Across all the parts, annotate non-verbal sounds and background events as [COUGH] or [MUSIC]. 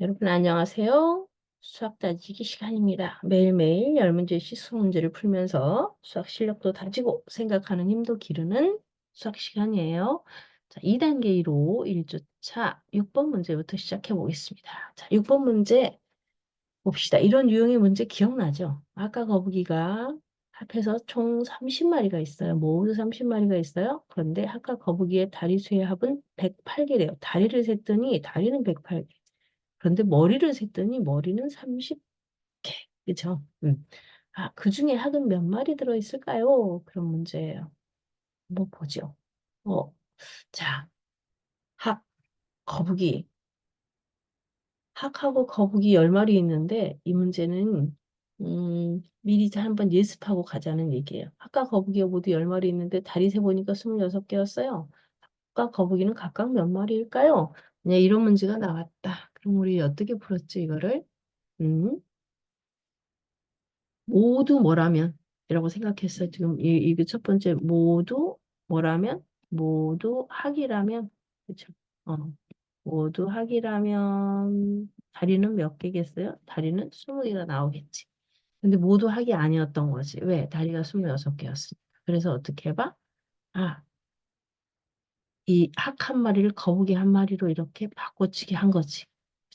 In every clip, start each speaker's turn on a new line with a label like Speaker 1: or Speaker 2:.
Speaker 1: 여러분 안녕하세요. 수학 따지기 시간입니다. 매일매일 열 문제씩 수학 문제를 풀면서 수학 실력도 다지고 생각하는 힘도 기르는 수학 시간이에요. 자, 2단계 1호 1조차 6번 문제부터 시작해 보겠습니다. 자, 6번 문제 봅시다. 이런 유형의 문제 기억나죠? 아까 거북이가 합해서 총 30마리가 있어요. 모두 30마리가 있어요. 그런데 아까 거북이의 다리 수의 합은 108개래요. 다리를 셌더니 다리는 108개. 그런데 머리를 셌더니 머리는 30개. 그죠? 음. 아, 그 중에 학은 몇 마리 들어있을까요? 그런 문제예요. 한번 보죠. 어, 자, 학, 거북이. 학하고 거북이 10마리 있는데 이 문제는 음, 미리 한번 예습하고 가자는 얘기예요. 학과 거북이가 모두 10마리 있는데 다리 세보니까 26개였어요. 학과 거북이는 각각 몇 마리일까요? 네, 이런 문제가 나왔다. 그럼 우리 어떻게 풀었지 이거를? 음, 모두 뭐라면 이라고 생각했어요. 지금 이, 이게 첫 번째 모두 뭐라면 모두 학이라면 그렇죠. 어, 모두 학이라면 다리는 몇 개겠어요? 다리는 20개가 나오겠지. 근데 모두 학이 아니었던 거지. 왜? 다리가 26개였으니까. 그래서 어떻게 해봐? 아, 이 학 한 마리를 거북이 한 마리로 이렇게 바꿔치기 한 거지.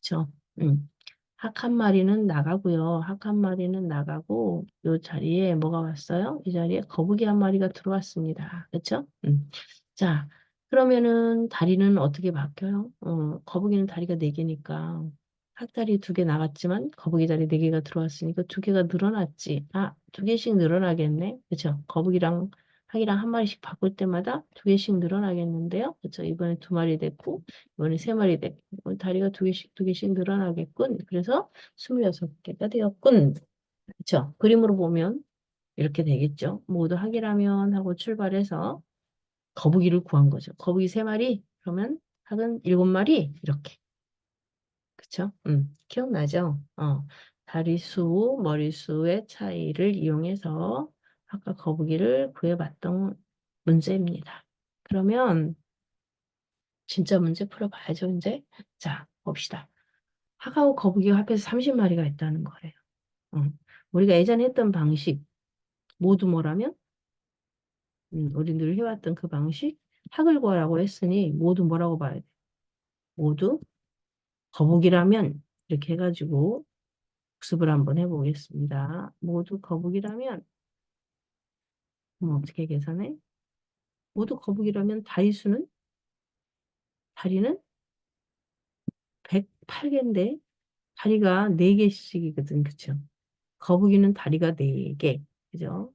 Speaker 1: 그쵸? 음. 학 한 마리는 나가고요. 학 한 마리는 나가고 요 자리에 뭐가 왔어요? 이 자리에 거북이 한 마리가 들어왔습니다. 그쵸? 음. 자, 그러면은 다리는 어떻게 바뀌어요? 어, 거북이는 다리가 네 개니까 학다리 두개 나갔지만 거북이 다리 네 개가 들어왔으니까 두 개가 늘어났지. 아, 두 개씩 늘어나겠네. 그쵸? 거북이랑 학이랑 한 마리씩 바꿀 때마다 두 개씩 늘어나겠는데요. 그렇죠? 이번에 두 마리 됐고 이번에 세 마리 됐고 다리가 두 개씩 두 개씩 늘어나겠군. 그래서 26개가 되었군. 그렇죠? 그림으로 보면 이렇게 되겠죠. 모두 학이라면 하고 출발해서 거북이를 구한 거죠. 거북이 세 마리 그러면 학은 일곱 마리 이렇게. 그쵸? 음, 기억나죠? 어, 다리수, 머리수의 차이를 이용해서 아까 거북이를 구해봤던 문제입니다. 그러면 진짜 문제 풀어봐야죠, 이제. 자, 봅시다. 하하고 거북이가 합해서 30마리가 있다는 거예요. 어, 우리가 예전에 했던 방식, 모두 뭐라면? 음, 우리 늘 해왔던 그 방식, 학을 구하라고 했으니 모두 뭐라고 봐야 돼? 모두 거북이라면 이렇게 해가지고 복습을 한번 해보겠습니다. 모두 거북이라면 그럼 어떻게 계산해? 모두 거북이라면 다리 수는 다리는 108개인데 다리가 4개씩이거든. 그쵸? 거북이는 다리가 4개. 그죠?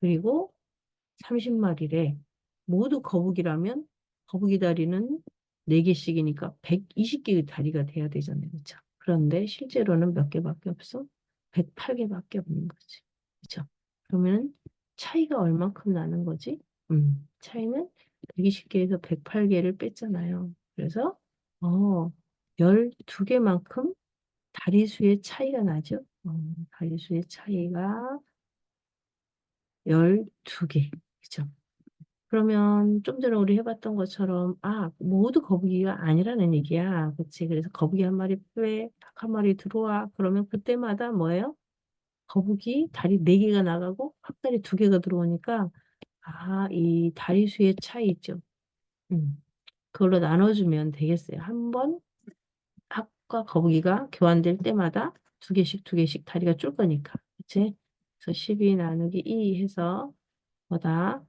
Speaker 1: 그리고 30마리래. 모두 거북이라면 거북이 다리는 4개씩이니까 120개의 다리가 돼야 되잖아요. 그쵸? 그런데 실제로는 몇 개밖에 없어? 108개밖에 없는 거지. 그쵸? 그러면 차이가 얼만큼 나는 거지? 음, 차이는 120개에서 108개를 뺐잖아요. 그래서 어, 12개만큼 다리수의 차이가 나죠. 어, 다리수의 차이가 12개. 그죠? 그러면 좀 전에 우리 해봤던 것처럼 아 모두 거북이가 아니라는 얘기야. 그치? 그래서 거북이 한 마리 빼, 닭한 마리 들어와. 그러면 그때마다 뭐예요? 거북이 다리 네 개가 나가고 닭다리 두 개가 들어오니까 아, 이 다리 수의 차이 있죠. 음, 그걸로 나눠주면 되겠어요. 한 번 학과 거북이가 교환될 때마다 두 개씩 두 개씩 다리가 줄 거니까. 그치? 그래서 12 나누기 2 해서 뭐다?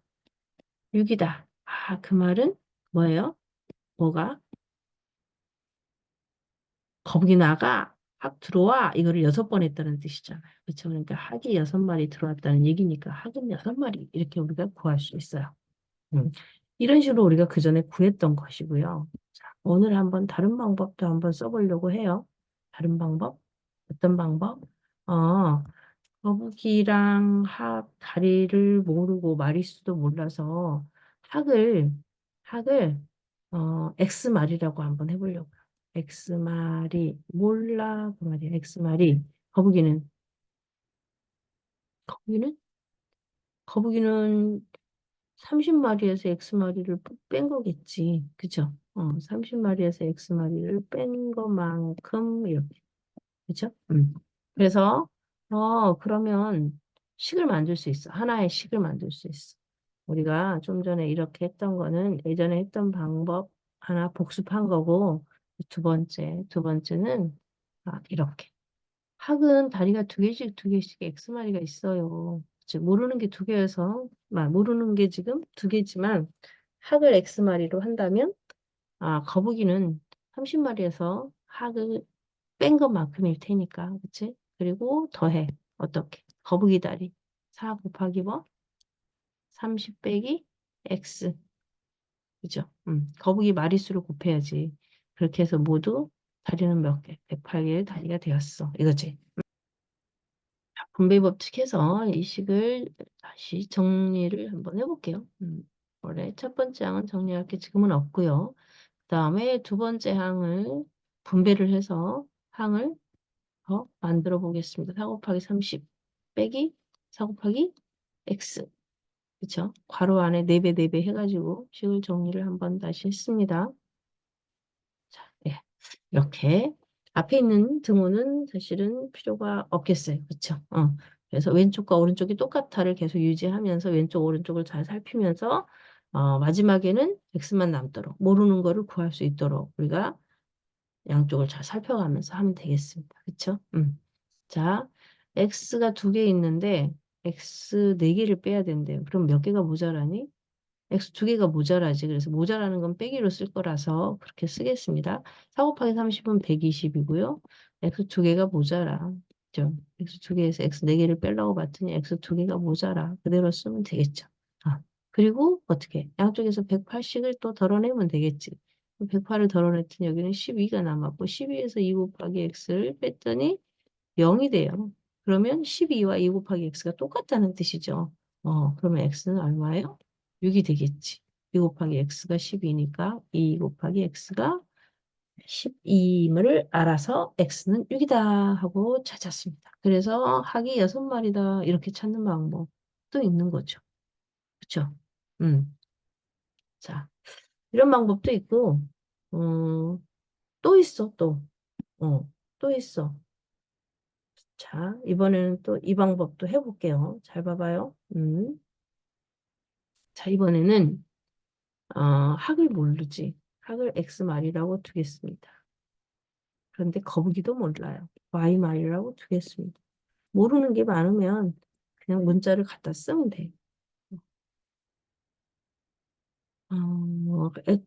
Speaker 1: 6이다. 아, 그 말은 뭐예요? 뭐가? 거북이 나가 학 들어와 이거를 여섯 번 했다는 뜻이잖아요. 그렇죠? 그러니까 학이 여섯 마리 들어왔다는 얘기니까 학은 여섯 마리 이렇게 우리가 구할 수 있어요. 음. 이런 식으로 우리가 그 전에 구했던 것이고요. 자, 오늘 한번 다른 방법도 한번 써보려고 해요. 다른 방법? 어떤 방법? 어, 거북이랑 학 다리를 모르고 마리수도 몰라서 학을 학을 어, X말이라고 한번 해보려고요. X말이 몰라 그 말이야. X말이 거북이는 거북이는 거북이는 30마리에서 X마리를 뺀 거겠지. 그죠? 어, 30마리에서 X마리를 뺀 것만큼 이렇게. 그죠? 음. 그래서 어, 그러면 식을 만들 수 있어. 하나의 식을 만들 수 있어. 우리가 좀 전에 이렇게 했던 거는 예전에 했던 방법 하나 복습한 거고 두 번째, 두 번째는 아, 이렇게. 학은 다리가 두 개씩 두 개씩 X마리가 있어요. 즉 모르는 게 두 개여서 아, 모르는 게 지금 두 개지만 학을 X마리로 한다면 아, 거북이는 30마리에서 학을 뺀 것만큼일 테니까 그치? 그리고 더해 어떻게? 거북이 다리 4 곱하기 뭐? 30 빼기 X 그죠? 음, 거북이 마리수를 곱해야지 그렇게 해서 모두 다리는 몇 개? 108개의 다리가 되었어 이거지 자, 분배법 측에서 이 식을 다시 정리를 한번 해볼게요. 음, 원래 첫 번째 항은 정리할 게 지금은 없고요. 그 다음에 두 번째 항을 분배를 해서 항을 더 만들어 보겠습니다. 4 곱하기 30 빼기 4 곱하기 x 그쵸? 괄호 안에 4배 4배 해가지고 식을 정리를 한번 다시 했습니다. 이렇게 앞에 있는 등호는 사실은 필요가 없겠어요. 그쵸? 어. 그래서 왼쪽과 오른쪽이 똑같아를 계속 유지하면서 왼쪽 오른쪽을 잘 살피면서 어, 마지막에는 x만 남도록 모르는 거를 구할 수 있도록 우리가 양쪽을 잘 살펴가면서 하면 되겠습니다. 그쵸? 음. 자, x가 두 개 있는데 x 네 개를 빼야 된대요. 그럼 몇 개가 모자라니? X 두 개가 모자라지. 그래서 모자라는 건 빼기로 쓸 거라서 그렇게 쓰겠습니다. 4 곱하기 30은 120이고요. x 두 개가 모자라. 그죠? x 두 개에서 x 네 개를 빼려고 봤더니 x 두 개가 모자라. 그대로 쓰면 되겠죠. 아, 그리고 어떻게? 양쪽에서 108씩을 또 덜어내면 되겠지. 108을 덜어냈더니 여기는 12가 남았고 12에서 2 곱하기 x를 뺐더니 0이 돼요. 그러면 12와 2 곱하기 x가 똑같다는 뜻이죠. 어, 그러면 x는 얼마예요? 6이 되겠지. 2 곱하기 x가 12니까 2 곱하기 x가 12임을 알아서 x는 6이다 하고 찾았습니다. 그래서 학이 6마리다 이렇게 찾는 방법도 있는 거죠. 그렇죠? 음. 자, 이런 방법도 있고 어, 또 있어 또. 어, 또 있어. 자, 이번에는 또 이 방법도 해볼게요. 잘 봐봐요. 음. 자, 이번에는 어, 학을 모르지. 학을 x말이라고 두겠습니다. 그런데 거북이도 몰라요. y말이라고 두겠습니다. 모르는 게 많으면 그냥 문자를 갖다 쓰면 돼. 어,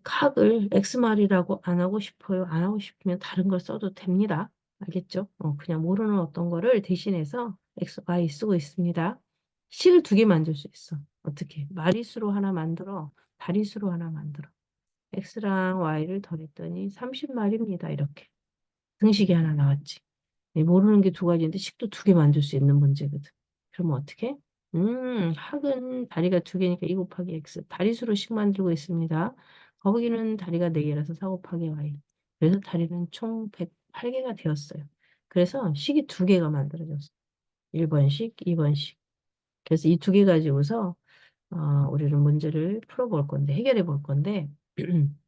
Speaker 1: 학을 x말이라고 안 하고 싶어요. 안 하고 싶으면 다른 걸 써도 됩니다. 알겠죠? 어, 그냥 모르는 어떤 거를 대신해서 x, y 쓰고 있습니다. 식을 두 개 만들 수 있어. 어떻게? 마리수로 하나 만들어. 다리수로 하나 만들어. x랑 y를 더했더니 30마리입니다. 이렇게. 등식이 하나 나왔지. 모르는 게 두 가지인데 식도 두 개 만들 수 있는 문제거든. 그러면 어떻게? 음, 학은 다리가 두 개니까 2 곱하기 x. 다리수로 식 만들고 있습니다. 거북이는 다리가 네 개라서 4 곱하기 y. 그래서 다리는 총 108개가 되었어요. 그래서 식이 두 개가 만들어졌어요. 1번 식, 2번 식. 그래서 이 두 개 가지고서 어, 우리는 문제를 풀어볼 건데, 해결해 볼 건데, [CLEARS THROAT]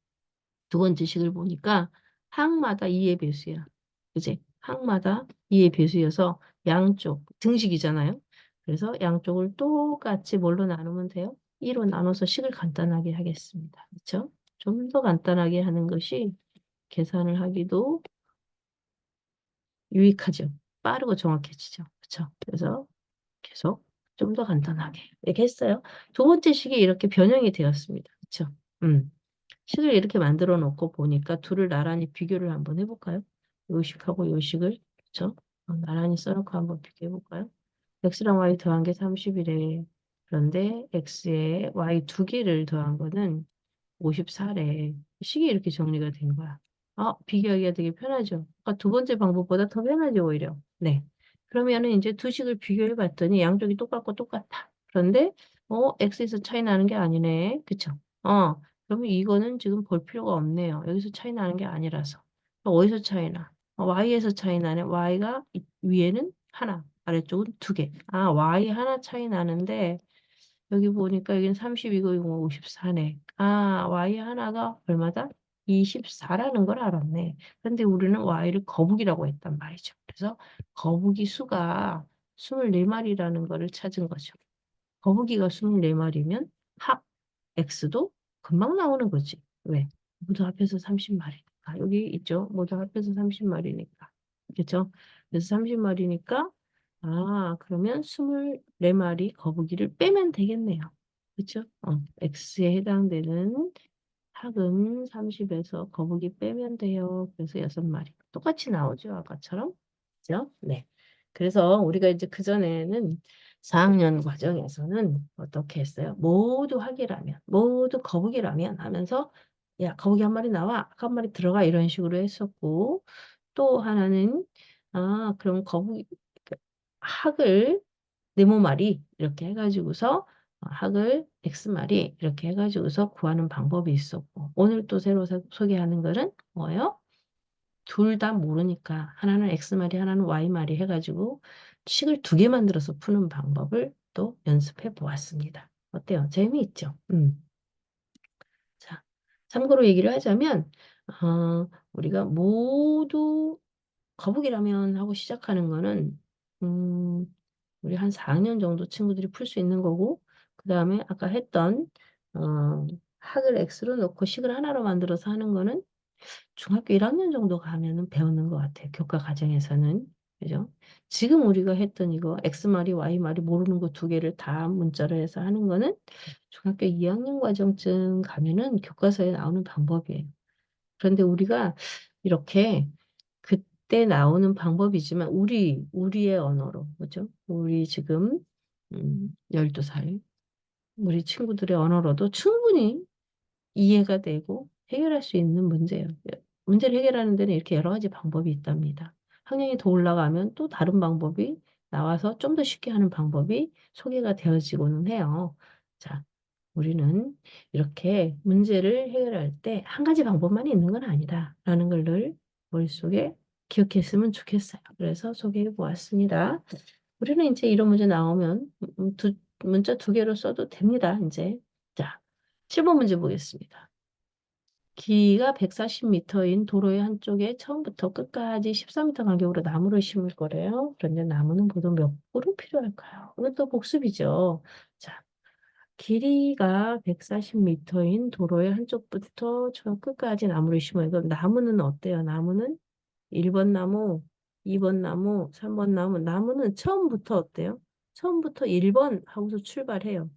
Speaker 1: 두 번째 식을 보니까 항마다 2의 배수야. 그지? 항마다 2의 배수여서 양쪽, 등식이잖아요. 그래서 양쪽을 똑같이 뭘로 나누면 돼요? 2로 나눠서 식을 간단하게 하겠습니다. 그렇죠? 좀 더 간단하게 하는 것이 계산을 하기도 유익하죠. 빠르고 정확해지죠. 그렇죠? 그래서 계속 좀 더 간단하게 이렇게 했어요. 두 번째 식이 이렇게 변형이 되었습니다. 그렇죠? 음. 식을 이렇게 만들어 놓고 보니까 둘을 나란히 비교를 한번 해볼까요? 요 식하고 요 식을 그렇죠? 어, 나란히 써놓고 한번 비교해 볼까요? x랑 y 더한 게 30이래. 그런데 x에 y 두 개를 더한 거는 54래. 식이 이렇게 정리가 된 거야. 아, 비교하기가 되게 편하죠. 아까 두 번째 방법보다 더 편하죠, 오히려. 네. 그러면은 이제 두 식을 비교해 봤더니 양쪽이 똑같고 똑같아. 그런데 어, x에서 차이 나는 게 아니네. 그쵸? 어, 그러면 이거는 지금 볼 필요가 없네요. 여기서 차이 나는 게 아니라서. 어디서 차이 나? 어, y에서 차이 나네. y가 위에는 하나, 아래쪽은 두 개. 아, y 하나 차이 나는데 여기 보니까 여기는 32고 이거 54네. 아, y 하나가 얼마다? 24라는 걸 알았네. 근데 우리는 y를 거북이라고 했단 말이죠. 그래서 거북이 수가 24마리라는 거를 찾은 거죠. 거북이가 24마리면 합 x도 금방 나오는 거지. 왜? 모두 합해서 30마리니까. 여기 있죠? 모두 합해서 30마리니까. 그렇죠? 그래서 30마리니까 아, 그러면 24마리 거북이를 빼면 되겠네요. 그렇죠? 어, x에 해당되는 합은 30에서 거북이 빼면 돼요. 그래서 6마리. 똑같이 나오죠? 아까처럼. 그죠? 네. 그래서 우리가 이제 그전에는 4학년 과정에서는 어떻게 했어요? 모두 학이라면, 모두 거북이라면 하면서 야, 거북이 한 마리 나와, 한 마리 들어가 이런 식으로 했었고 또 하나는 아, 그럼 거북이 그 학을 네모 마리 이렇게 해가지고서 어, 학을 x 마리 이렇게 해가지고서 구하는 방법이 있었고 오늘 또 새로 소개하는 거는 뭐예요? 둘 다 모르니까 하나는 x 마리 하나는 y 마리 해가지고 식을 두 개 만들어서 푸는 방법을 또 연습해 보았습니다. 어때요? 재미있죠? 음. 자, 참고로 얘기를 하자면 어, 우리가 모두 거북이라면 하고 시작하는 거는 음, 우리 한 4학년 정도 친구들이 풀 수 있는 거고 그 다음에 아까 했던 어, 학을 x로 놓고 식을 하나로 만들어서 하는 거는 중학교 1학년 정도 가면은 배우는 것 같아요. 교과 과정에서는. 그죠? 지금 우리가 했던 이거 x말이 y말이 모르는 거 두 개를 다 문자로 해서 하는 거는 중학교 2학년 과정쯤 가면은 교과서에 나오는 방법이에요. 그런데 우리가 이렇게 그때 나오는 방법이지만 우리 우리의 언어로 그죠? 우리 지금 음, 12살 우리 친구들의 언어로도 충분히 이해가 되고 해결할 수 있는 문제예요. 문제를 해결하는 데는 이렇게 여러 가지 방법이 있답니다. 학년이 더 올라가면 또 다른 방법이 나와서 좀 더 쉽게 하는 방법이 소개가 되어지고는 해요. 자, 우리는 이렇게 문제를 해결할 때 한 가지 방법만 있는 건 아니다라는 걸 늘 머릿속에 기억했으면 좋겠어요. 그래서 소개해 보았습니다. 우리는 이제 이런 문제 나오면 음, 두, 문자 두 개로 써도 됩니다. 이제 자, 7번 문제 보겠습니다. 길이가 140m인 도로의 한쪽에 처음부터 끝까지 14m 간격으로 나무를 심을 거래요. 그런데 나무는 보통 몇 그루 필요할까요? 이것도 복습이죠. 자, 길이가 140m인 도로의 한쪽부터 저 끝까지 나무를 심어요. 그럼 나무는 어때요? 나무는 1번 나무, 2번 나무, 3번 나무. 나무는 처음부터 어때요? 처음부터 1번 하고서 출발해요.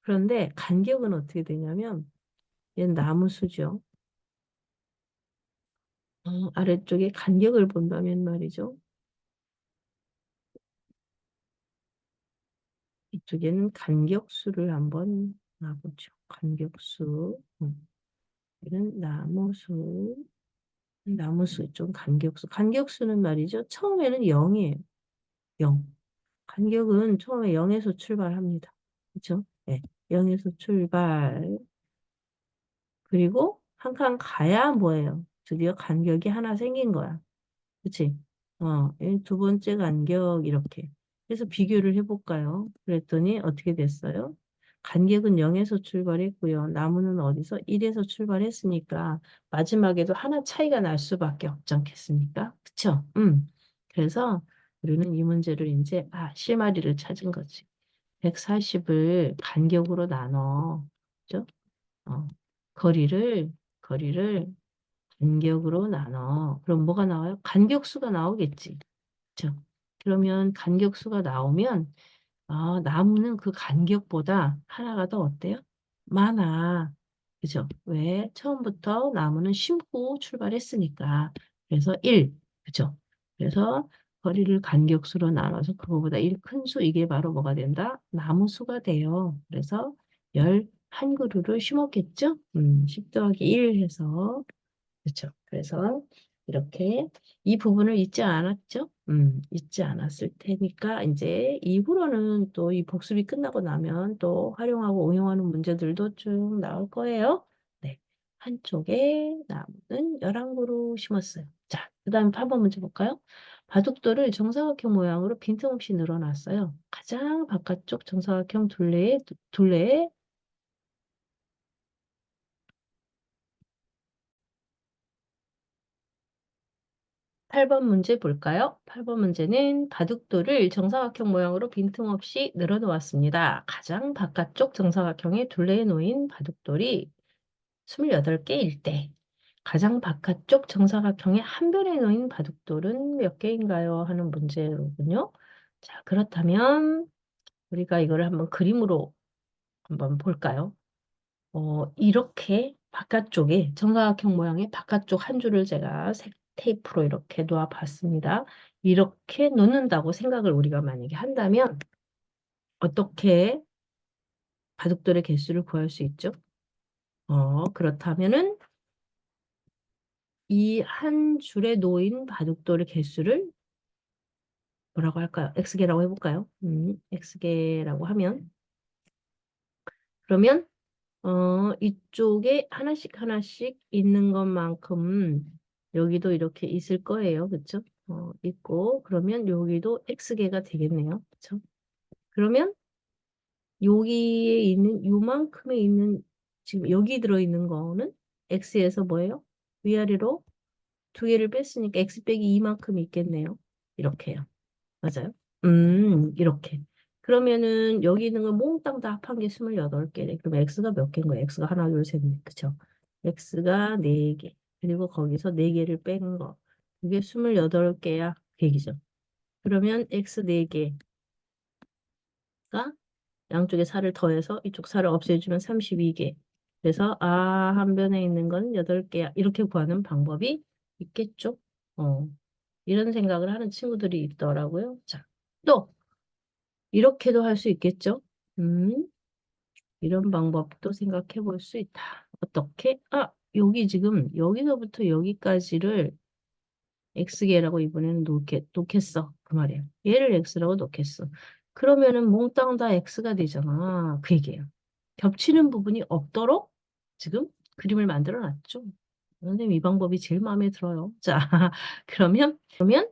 Speaker 1: 그런데 간격은 어떻게 되냐면 얘는 나무 수죠. 어, 아래쪽에 간격을 본다면 말이죠. 이쪽에는 간격수를 한번 놔보죠. 간격수. 음. 이는 나무수. 나무수 좀 간격수. 간격수는 말이죠. 처음에는 0이에요. 0. 간격은 처음에 0에서 출발합니다. 그렇죠? 네. 0에서 출발. 그리고 한 칸 가야 뭐예요? 드디어 간격이 하나 생긴 거야. 그치? 어, 두 번째 간격 이렇게. 그래서 비교를 해볼까요? 그랬더니 어떻게 됐어요? 간격은 0에서 출발했고요. 나무는 어디서? 1에서 출발했으니까 마지막에도 하나 차이가 날 수밖에 없지 않겠습니까? 그쵸? 음. 그래서 우리는 이 문제를 이제 아, 실마리를 찾은 거지. 140을 간격으로 나눠. 그죠? 어, 거리를 거리를 간격으로 나눠. 그럼 뭐가 나와요? 간격수가 나오겠지. 그죠? 그러면 간격수가 나오면 아, 나무는 그 간격보다 하나가 더 어때요? 많아. 그죠? 왜? 처음부터 나무는 심고 출발했으니까. 그래서 1. 그죠? 그래서 거리를 간격수로 나눠서 그거보다 1 큰 수, 이게 바로 뭐가 된다? 나무 수가 돼요. 그래서 11그루를 심었겠죠? 음, 10 더하기 1 해서. 그렇죠? 그래서 이렇게 이 부분을 잊지 않았죠? 음, 잊지 않았을 테니까 이제 이후로는 또 이 복습이 끝나고 나면 또 활용하고 응용하는 문제들도 쭉 나올 거예요. 네. 한쪽에 나무는 11그루 심었어요. 자, 그 다음 8번 문제 볼까요? 바둑돌을 정사각형 모양으로 빈틈없이 늘어놨어요. 가장 바깥쪽 정사각형 둘레에 둘레에 8번 문제 볼까요? 8번 문제는 바둑돌을 정사각형 모양으로 빈틈없이 늘어놓았습니다. 가장 바깥쪽 정사각형의 둘레에 놓인 바둑돌이 28개일 때 가장 바깥쪽 정사각형의 한 변에 놓인 바둑돌은 몇 개인가요? 하는 문제로군요. 자, 그렇다면 우리가 이거를 한번 그림으로 한번 볼까요? 어, 이렇게 바깥쪽에 정사각형 모양의 바깥쪽 한 줄을 제가 색 테이프로 이렇게 놓아 봤습니다. 이렇게 놓는다고 생각을 우리가 만약에 한다면 어떻게 바둑돌의 개수를 구할 수 있죠? 어, 그렇다면은 이 한 줄에 놓인 바둑돌의 개수를 뭐라고 할까요? x개라고 해볼까요? 음, x개라고 하면 그러면 어, 이쪽에 하나씩 하나씩 있는 것만큼 여기도 이렇게 있을 거예요. 그쵸? 어, 있고 그러면 여기도 x개가 되겠네요. 그쵸? 그러면 여기에 있는 요만큼에 있는 지금 여기 들어있는 거는 x에서 뭐예요? 위아래로 두 개를 뺐으니까 x 빼기 이만큼 있겠네요. 이렇게요. 맞아요? 음, 이렇게. 그러면은 여기 있는 건 몽땅 다 합한 게 28개네. 그럼 x가 몇 개인 거예요? x가 하나, 둘, 셋, 넷. 그쵸? x가 4개. 그리고 거기서 4개를 뺀 거. 그게 28개야. 그 얘기죠. 그러면 x 4개가 양쪽에 4를 더해서 이쪽 4를 없애주면 32개. 그래서 아, 한 변에 있는 건 8개야. 이렇게 구하는 방법이 있겠죠? 어. 이런 생각을 하는 친구들이 있더라고요. 자, 또 이렇게도 할 수 있겠죠? 음, 이런 방법도 생각해 볼 수 있다. 어떻게? 아, 여기 지금 여기서부터 여기까지를 x개라고 이번에는 놓겠, 놓겠어. 그 말이에요. 얘를 x라고 놓겠어. 그러면은 몽땅 다 x가 되잖아. 그 얘기예요. 겹치는 부분이 없도록 지금 그림을 만들어 놨죠. 선생님 이 방법이 제일 마음에 들어요. 자, [LAUGHS] 그러면 그러면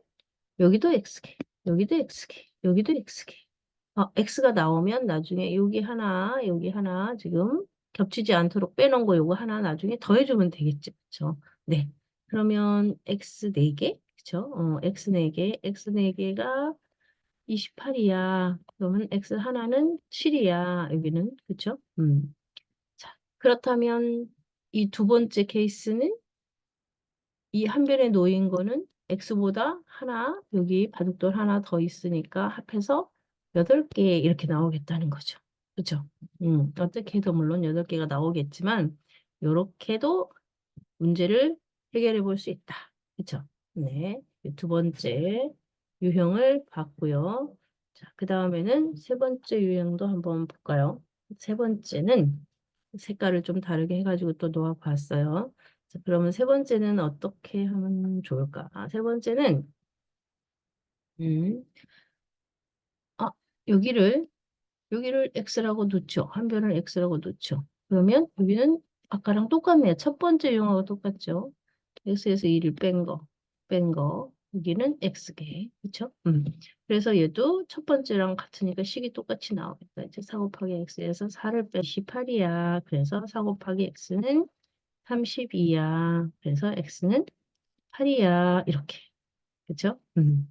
Speaker 1: 여기도 x개, 여기도 x개, 여기도 x개. 어, x가 나오면 나중에 여기 하나, 여기 하나 지금 겹치지 않도록 빼놓은 거 요거 하나 나중에 더해주면 되겠죠. 그쵸? 네. 그러면 x 4개, 그쵸? 어, x 4개, x 4개가 28이야. 그러면 x 하나는 7이야. 여기는, 그쵸? 음. 자, 그렇다면 이 두 번째 케이스는 이 한 변에 놓인 거는 x보다 하나, 여기 바둑돌 하나 더 있으니까 합해서 8개 이렇게 나오겠다는 거죠. 그죠? 음, 어떻게 해도 물론 8개가 나오겠지만 이렇게도 문제를 해결해 볼 수 있다. 그쵸? 네. 두 번째 유형을 봤고요. 자, 그 다음에는 세 번째 유형도 한번 볼까요? 세 번째는 색깔을 좀 다르게 해가지고 또 놓아봤어요. 자, 그러면 세 번째는 어떻게 하면 좋을까? 아, 세 번째는 음, 아, 여기를 여기를 x라고 놓죠. 한 변을 x라고 놓죠. 그러면 여기는 아까랑 똑같네요. 첫 번째 유형하고 똑같죠. x에서 2를 뺀 거, 뺀 거. 여기는 x개. 그쵸? 음. 그래서 얘도 첫 번째랑 같으니까 식이 똑같이 나오겠다. 이제 4 곱하기 x에서 4를 빼 18이야. 그래서 4 곱하기 x는 32야. 그래서 x는 8이야. 이렇게. 그쵸? 음.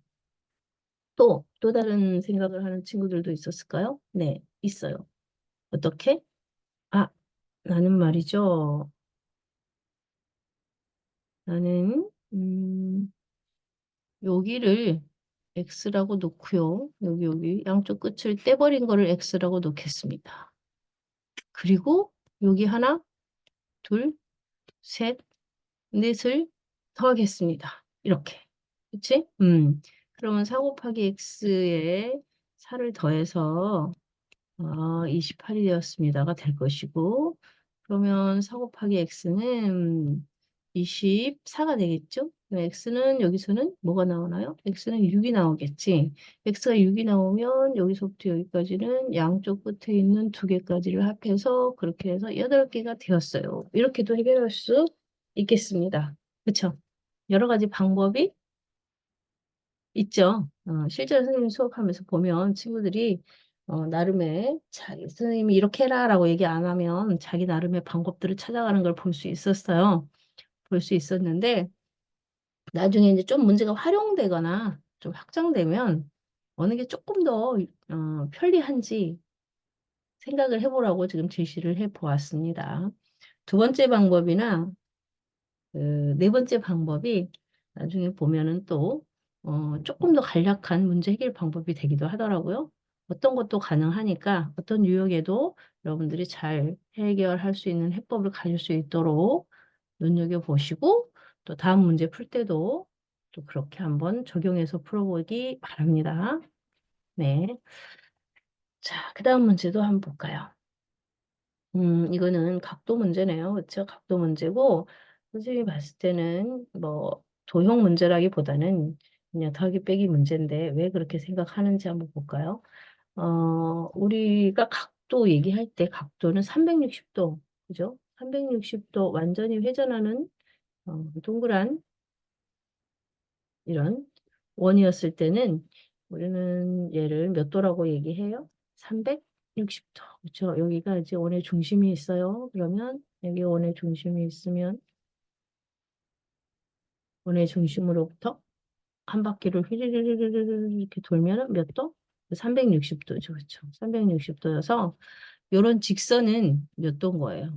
Speaker 1: 또, 또 다른 생각을 하는 친구들도 있었을까요? 네, 있어요. 어떻게? 아, 나는 말이죠. 나는, 음, 여기를 x라고 놓고요. 여기, 여기 양쪽 끝을 떼버린 거를 x라고 놓겠습니다. 그리고 여기 하나, 둘, 셋, 넷을 더하겠습니다. 이렇게. 그치? 음. 그러면 4 곱하기 x에 4를 더해서 어, 28이 되었습니다가 될 것이고 그러면 4 곱하기 x는 24가 되겠죠? x는 여기서는 뭐가 나오나요? x는 6이 나오겠지. x가 6이 나오면 여기서부터 여기까지는 양쪽 끝에 있는 두 개까지를 합해서 그렇게 해서 8개가 되었어요. 이렇게도 해결할 수 있겠습니다. 그렇죠? 여러 가지 방법이 있죠. 어, 실제로 선생님 수업하면서 보면 친구들이 어, 나름의 자기 선생님이 이렇게 해라라고 얘기 안 하면 자기 나름의 방법들을 찾아가는 걸 볼 수 있었어요. 볼 수 있었는데 나중에 이제 좀 문제가 활용되거나 좀 확장되면 어느 게 조금 더 어, 편리한지 생각을 해보라고 지금 제시를 해 보았습니다. 두 번째 방법이나 그 네 번째 방법이 나중에 보면은 또 어, 조금 더 간략한 문제 해결 방법이 되기도 하더라고요. 어떤 것도 가능하니까 어떤 유형에도 여러분들이 잘 해결할 수 있는 해법을 가질 수 있도록 눈여겨 보시고 또 다음 문제 풀 때도 또 그렇게 한번 적용해서 풀어보기 바랍니다. 네. 자, 그 다음 문제도 한번 볼까요? 음, 이거는 각도 문제네요. 그렇죠? 각도 문제고 선생님이 봤을 때는 뭐 도형 문제라기보다는 그냥 더하기 빼기 문제인데 왜 그렇게 생각하는지 한번 볼까요? 어, 우리가 각도 얘기할 때 각도는 360도, 그죠? 360도 완전히 회전하는 어, 동그란 이런 원이었을 때는 우리는 얘를 몇 도라고 얘기해요? 360도. 그렇죠? 여기가 이제 원의 중심이 있어요. 그러면 여기 원의 중심이 있으면 원의 중심으로부터 한 바퀴를 휘리리리리 이렇게 돌면 몇 도? 360도죠. 그렇죠? 360도여서 이런 직선은 몇 도인 거예요?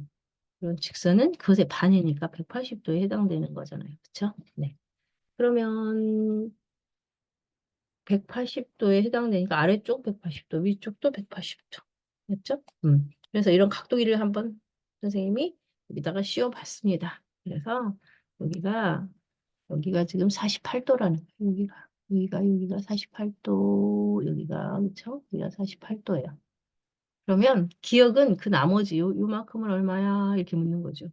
Speaker 1: 이런 직선은 그것의 반이니까 180도에 해당되는 거잖아요. 그렇죠? 네. 그러면 180도에 해당되니까 아래쪽 180도, 위쪽도 180도. 됐죠? 음. 그래서 이런 각도기를 한번 선생님이 여기다가 씌워봤습니다. 그래서 여기가 여기가 지금 48도라는 여기가 여기가 여기가 48도 여기가 그렇죠? 여기가 48도예요. 그러면 기억은 그 나머지 요 요만큼은 얼마야 이렇게 묻는 거죠.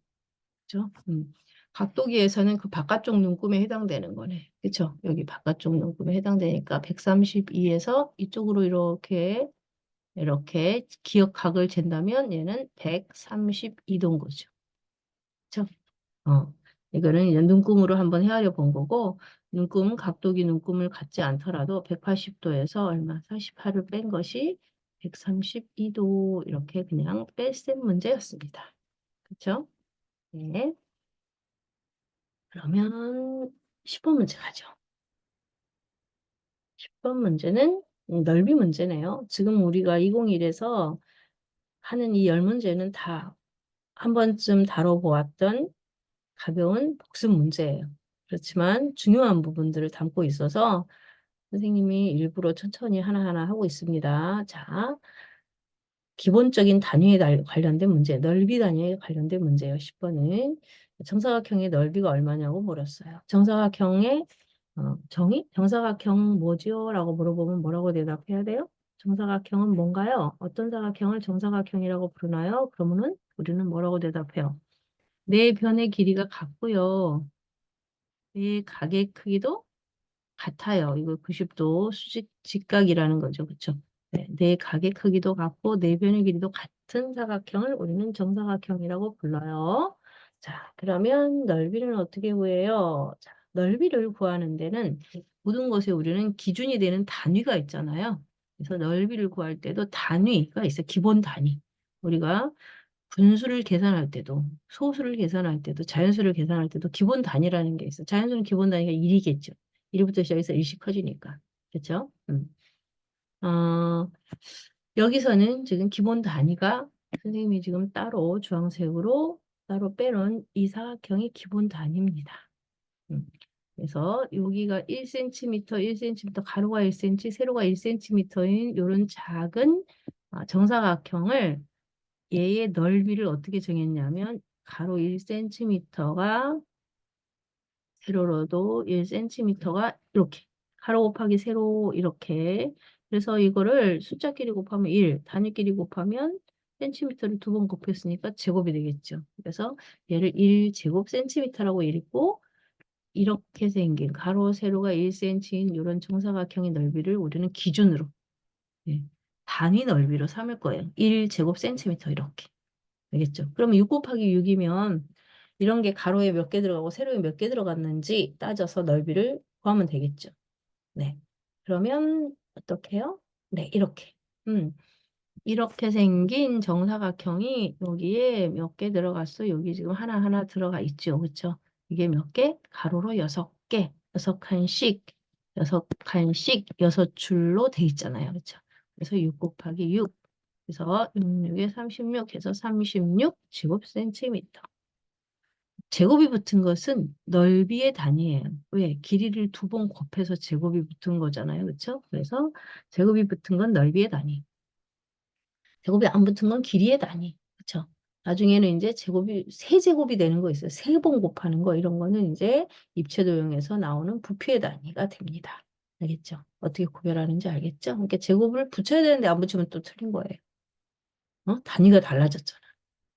Speaker 1: 그렇죠? 음. 각도기에서는 그 바깥쪽 눈금에 해당되는 거네. 그렇죠? 여기 바깥쪽 눈금에 해당되니까 132에서 이쪽으로 이렇게 이렇게 기억각을 잰다면 얘는 132도인 거죠. 그렇죠? 어. 이거는 이제 눈금으로 한번 헤아려 본 거고 눈금 각도기 눈금을 갖지 않더라도 180도에서 얼마 48을 뺀 것이 132도 이렇게 그냥 뺄셈 문제였습니다. 그렇죠? 네. 그러면 10번 문제 가죠. 10번 문제는 넓이 문제네요. 지금 우리가 201에서 하는 이 열 문제는 다 한 번쯤 다뤄보았던 가벼운 복습 문제예요. 그렇지만 중요한 부분들을 담고 있어서 선생님이 일부러 천천히 하나하나 하고 있습니다. 자, 기본적인 단위에 관련된 문제, 넓이 단위에 관련된 문제예요. 10번은 정사각형의 넓이가 얼마냐고 물었어요. 정사각형의 어, 정의? 정사각형 뭐지요? 라고 물어보면 뭐라고 대답해야 돼요? 정사각형은 뭔가요? 어떤 사각형을 정사각형이라고 부르나요? 그러면은 우리는 뭐라고 대답해요? 네 변의 길이가 같고요. 네 각의 크기도 같아요. 이거 90도 수직 직각이라는 거죠. 그렇죠? 네, 네 각의 크기도 같고 네 변의 길이도 같은 사각형을 우리는 정사각형이라고 불러요. 자, 그러면 넓이는 어떻게 구해요? 자, 넓이를 구하는 데는 모든 것에 우리는 기준이 되는 단위가 있잖아요. 그래서 넓이를 구할 때도 단위가 있어요. 기본 단위. 우리가 분수를 계산할 때도, 소수를 계산할 때도, 자연수를 계산할 때도 기본 단위라는 게 있어요. 자연수는 기본 단위가 1이겠죠. 1부터 시작해서 1씩 커지니까. 그렇죠? 음. 어, 여기서는 지금 기본 단위가 선생님이 지금 따로 주황색으로 따로 빼놓은 이 사각형이 기본 단위입니다. 음. 그래서 여기가 1cm, 1cm, 가로가 1cm, 세로가 1cm인 이런 작은 아, 정사각형을 얘의 넓이를 어떻게 정했냐면 가로 1cm가 세로로도 1cm가 이렇게 가로 곱하기 세로 이렇게 그래서 이거를 숫자끼리 곱하면 1, 단위끼리 곱하면 cm를 두 번 곱했으니까 제곱이 되겠죠. 그래서 얘를 1제곱 cm라고 읽고 이렇게 생긴 가로 세로가 1cm인 이런 정사각형의 넓이를 우리는 기준으로 네, 단위 넓이로 삼을 거예요. 1제곱 센티미터 이렇게. 알겠죠? 그러면 6 곱하기 6이면 이런 게 가로에 몇 개 들어가고 세로에 몇 개 들어갔는지 따져서 넓이를 구하면 되겠죠. 네. 그러면 어떻게 해요? 네, 이렇게. 음. 이렇게 생긴 정사각형이 여기에 몇 개 들어갔어? 여기 지금 하나하나 들어가 있죠. 그쵸? 이게 몇 개? 가로로 여섯 개, 여섯 칸씩, 여섯 칸씩, 여섯 줄로 돼 있잖아요. 그쵸? 그래서 6 곱하기 6. 그래서 66에 36 해서 36 제곱 센티미터. 제곱이 붙은 것은 넓이의 단위예요. 왜? 길이를 두 번 곱해서 제곱이 붙은 거잖아요. 그쵸? 그래서 제곱이 붙은 건 넓이의 단위. 제곱이 안 붙은 건 길이의 단위. 그쵸? 나중에는 이제 제곱이 세 제곱이 되는 거 있어요. 세 번 곱하는 거 이런 거는 이제 입체 도형에서 나오는 부피의 단위가 됩니다. 알겠죠? 어떻게 구별하는지 알겠죠? 그러니까 제곱을 붙여야 되는데 안 붙이면 또 틀린 거예요. 어? 단위가 달라졌잖아.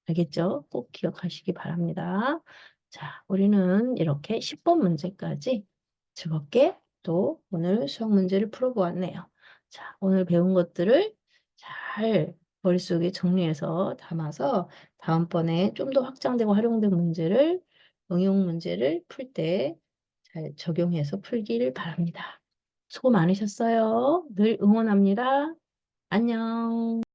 Speaker 1: 알겠죠? 꼭 기억하시기 바랍니다. 자, 우리는 이렇게 10번 문제까지 즐겁게 또 오늘 수학 문제를 풀어보았네요. 자, 오늘 배운 것들을 잘 머릿속에 정리해서 담아서 다음번에 좀 더 확장되고 활용된 문제를 응용 문제를 풀 때 잘 적용해서 풀기를 바랍니다. 수고 많으셨어요. 늘 응원합니다. 안녕.